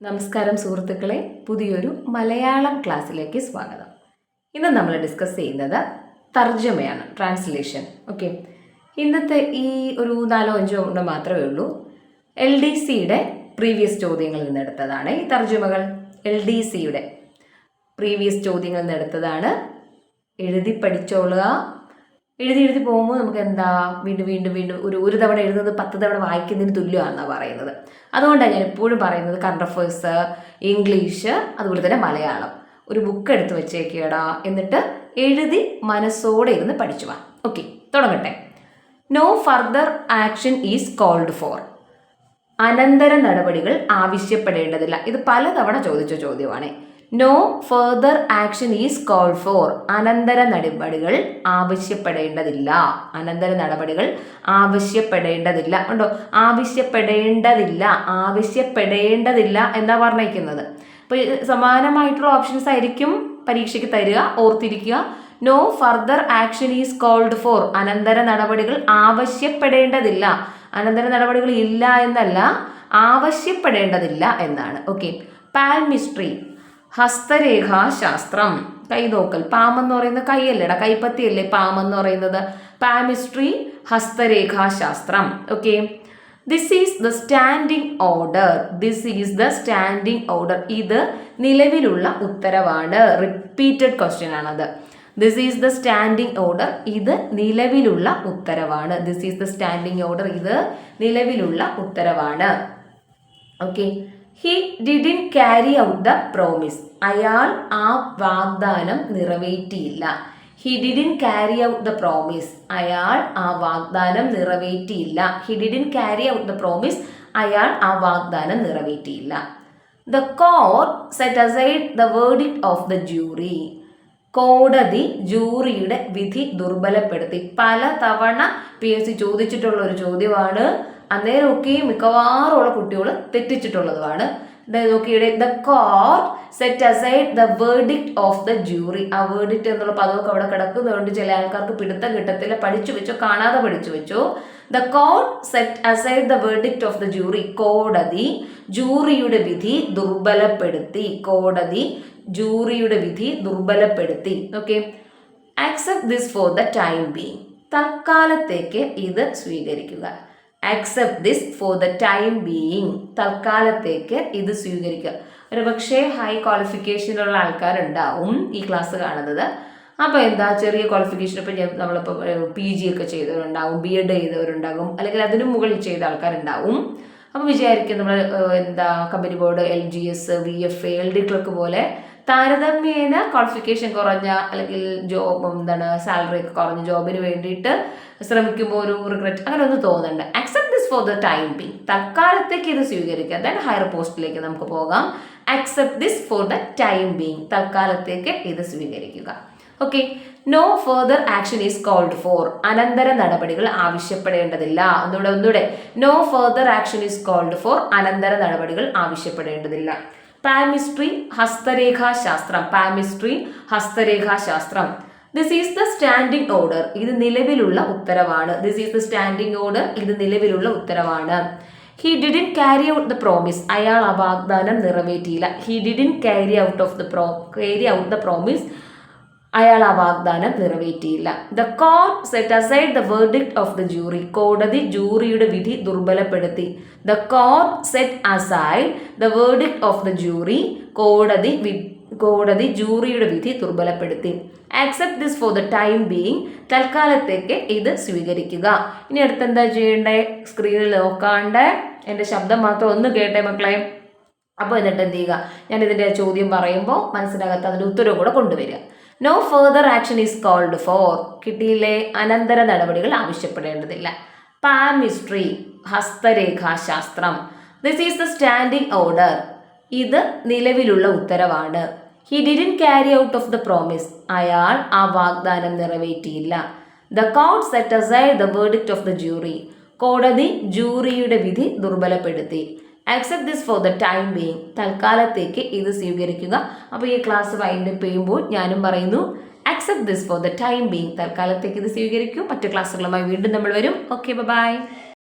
നമസ്കാരം സുഹൃത്തുക്കളെ പുതിയൊരു മലയാളം ക്ലാസ്സിലേക്ക് സ്വാഗതം. ഇന്ന് നമ്മൾ ഡിസ്കസ് ചെയ്യുന്നത് തർജമയാണ് ട്രാൻസ്ലേഷൻ ഓക്കെ ഇന്നത്തെ ഈ ഒരു നാലോ അഞ്ചോ കൊണ്ട് മാത്രമേ ഉള്ളൂ. എൽ ഡി സിയുടെ പ്രീവിയസ് ചോദ്യങ്ങളിൽ നിന്നെടുത്തതാണ് ഈ തർജമകൾ. എൽ ഡി സിയുടെ പ്രീവിയസ് ചോദ്യങ്ങളിൽ നിന്നെടുത്തതാണ് എഴുതി പഠിച്ചോളുക എഴുതി എഴുതി പോകുമ്പോൾ നമുക്ക് എന്താ വീണ്ടും വീണ്ടും വീണ്ടും ഒരു ഒരു തവണ എഴുതുന്നത് പത്ത് തവണ വായിക്കുന്നതിന് തുല്യമാണെന്നാണ് പറയുന്നത്. അതുകൊണ്ടാണ് ഞാൻ എപ്പോഴും പറയുന്നത് കറണ്ട് അഫേഴ്സ് ഇംഗ്ലീഷ് അതുപോലെ തന്നെ മലയാളം. ഒരു ബുക്ക് എടുത്ത് വെച്ചേക്കേടാ. എന്നിട്ട് എഴുതി മനസ്സോടെ ഇരുന്ന് പഠിച്ചു വാ. ഓക്കെ തുടങ്ങട്ടെ. No further action is called for അനന്തര നടപടികൾ ആവശ്യപ്പെടേണ്ടതില്ല. ഇത് പലതവണ ചോദിച്ച ചോദ്യമാണ്. No further action is call for അനന്തര നടപടികൾ ആവശ്യപ്പെടേണ്ടതില്ല. അനന്തര നടപടികൾ ആവശ്യപ്പെടേണ്ടതില്ല. ഉണ്ടോ? ആവശ്യപ്പെടേണ്ടതില്ല. ആവശ്യപ്പെടേണ്ടതില്ല എന്നാ പറഞ്ഞിരിക്കുന്നത്. അപ്പോൾ സമാനമായിട്ടുള്ള ഓപ്ഷൻസ് ആയിരിക്കും പരീക്ഷയ്ക്ക് തരിക ഓർത്തിരിക്കുക. No further action is called for അനന്തര നടപടികൾ ആവശ്യപ്പെടേണ്ടതില്ല. അനന്തര നടപടികൾ ഇല്ല എന്നല്ല ആവശ്യപ്പെടേണ്ടതില്ല എന്നാണ്. ഓക്കെ പാൽമിസ്ട്രി ഹസ്തരേഖാശാസ്ത്രം. കൈനോക്കൽ പാമെന്ന് പറയുന്നത് കൈയല്ലേടാ കൈപ്പത്തിയല്ലേ പാമെന്ന് പറയുന്നത്? Palmistry ഹസ്തരേഖാശാസ്ത്രം. Okay this is the standing order this is the standing order ഇത് നിലവിലുള്ള ഉത്തരവാണ്. റിപ്പീറ്റഡ് ക്വസ്റ്റ്യൻ ആണത്. This is the standing order ഇത് നിലവിലുള്ള ഉത്തരവാണ്. This is the standing order ഇത് നിലവിലുള്ള ഉത്തരവാണ്. Okay he didn't carry out the promise അയാൾ ആ വാഗ്ദാനം നിറവേറ്റിയില്ല. He didn't carry out the promise അയാൾ ആ വാഗ്ദാനം നിറവേറ്റിയില്ല. He didn't carry out the promise അയാൾ ആ വാഗ്ദാനം നിറവേറ്റിയില്ല. The court set aside the verdict of the jury കോടതി ജൂറിയുടെ വിധി ദുർബലപ്പെടുത്തി. പല തവണ പി എസ് സി ചോദിച്ചിട്ടുള്ള ഒരു ചോദ്യമാണ് അന്നേരമൊക്കെ മിക്കവാറുമുള്ള കുട്ടികൾ തെറ്റിച്ചിട്ടുള്ളതുമാണ്. നോക്കിയുടെ the court set aside the verdict of the jury ആ വേർഡിക്ട് എന്നുള്ള പദമൊക്കെ അവിടെ കിടക്കുന്നതുകൊണ്ട് ചില ആൾക്കാർക്ക് പിടുത്തം കിട്ടത്തില്ല. പഠിച്ചു വെച്ചോ കാണാതെ പഠിച്ചു വെച്ചോ. The court set aside the verdict of the jury കോടതി ജൂറിയുടെ വിധി ദുർബലപ്പെടുത്തി. കോടതി ജൂറിയുടെ വിധി ദുർബലപ്പെടുത്തി. Okay accept this for the time being തൽക്കാലത്തേക്ക് ഇത് സ്വീകരിക്കുക. Accept this for the time being തൽക്കാലത്തേക്ക് ഇത് സ്വീകരിക്കുക. ഒരു പക്ഷേ ഹൈ ക്വാളിഫിക്കേഷനുള്ള ആൾക്കാരുണ്ടാവും ഈ ക്ലാസ് കാണുന്നത്. അപ്പോൾ എന്താ? ചെറിയ ക്വാളിഫിക്കേഷൻ ഇപ്പം നമ്മളിപ്പോൾ പി ജി ഒക്കെ ചെയ്തവരുണ്ടാവും ബി എഡ് ചെയ്തവരുണ്ടാകും അല്ലെങ്കിൽ അതിനു മുകളിൽ ചെയ്ത ആൾക്കാരുണ്ടാവും. അപ്പോൾ വിചാരിക്കും നമ്മൾ എന്താ company board L G S V F L D clerk പോലെ താരതമ്യേന ക്വാളിഫിക്കേഷൻ കുറഞ്ഞ അല്ലെങ്കിൽ ജോബ് എന്താണ് സാലറി ഒക്കെ കുറഞ്ഞ ജോബിന് വേണ്ടിയിട്ട് ശ്രമിക്കുമ്പോൾ ഒരു റിഗ്രറ്റ് അങ്ങനെ ഒന്നും തോന്നുന്നുണ്ട് accept this for the time be തൽക്കാലത്തേക്ക് ഇത് സ്വീകരിക്കുക. ദെൻ ഹയർ പോസ്റ്റിലേക്ക് നമുക്ക് പോകാം. Accept this for the time being തൽക്കാലത്തേക്ക് ഇത് സ്വീകരിക്കുക. Okay no further action is called for അനന്തര നടപടികൾ ആവശ്യപ്പെടേണ്ടതില്ല. ഒന്നുകൂടെ ഒന്നുകൂടെ. No further action is called for അനന്തര നടപടികൾ ആവശ്യപ്പെടേണ്ടതില്ല. പാമിസ്ട്രി ഹസ്തരേഖാശാസ്ത്രം. Palmistry ഹസ്തരേഖാശാസ്ത്രം. This is the standing order ഇത് നിലവിലുള്ള ഉത്തരവാണ്. This is the standing order ഇത് നിലവിലുള്ള ഉത്തരവാണ്. He didn't carry out the promise അയാൾ ആ വാഗ്ദാനം നിറവേറ്റിയില്ല. He didn't carry out of the pro carry out the promise അയാൾ ആ വാഗ്ദാനം നിറവേറ്റിയില്ല. The court set aside the verdict of the jury കോടതി ജൂറിയുടെ വിധി ദുർബലപ്പെടുത്തി. The court set aside the verdict of the jury കോടതി കോടതി ജൂറിയുടെ വിധി ദുർബലപ്പെടുത്തി. Accept this for the time being തൽക്കാലത്തേക്ക് ഇത് സ്വീകരിക്കുക. ഇനി അടുത്ത് എന്താ ചെയ്യേണ്ടേ സ്ക്രീനിൽ നോക്കാണ്ട്. എന്റെ ശബ്ദം മാത്രം ഒന്ന് കേട്ടേ മക്കളെ. അപ്പോൾ എന്നിട്ട് എന്ത് ചെയ്യുക? ഞാൻ ഇതിന്റെ ചോദ്യം പറയുമ്പോൾ മനസ്സിനകത്ത് അതിന്റെ ഉത്തരവും കൂടെ കൊണ്ടുവരിക. No further action is called for കിട്ടിയിലെ അനന്തര നടപടികൾ ആവശ്യപ്പെടേണ്ടതില്ല. Palmistry ഹസ്തരേഖാശാസ്ത്രം. This is the standing order ഇത് നിലവിലുള്ള ഉത്തരവാണ്. He didn't carry out of the promise അയാൾ ആ വാഗ്ദാനം നിറവേറ്റിയില്ല. The court set aside the verdict of the jury കോടതി ജൂറിയുടെ വിധി ദുർബലപ്പെടുത്തി. Accept this for the time being തൽക്കാലത്തേക്ക് ഇത് സ്വീകരിക്കുക. അപ്പോൾ ഈ ക്ലാസ് വൈൻഡ് അപ്പ് ചെയ്യുമ്പോൾ ഞാനും പറയുന്നു accept this for the time being തൽക്കാലത്തേക്ക് ഇത് സ്വീകരിക്കും. മറ്റു ക്ലാസ്സുകളുമായി വീണ്ടും നമ്മൾ വരും. Okay bye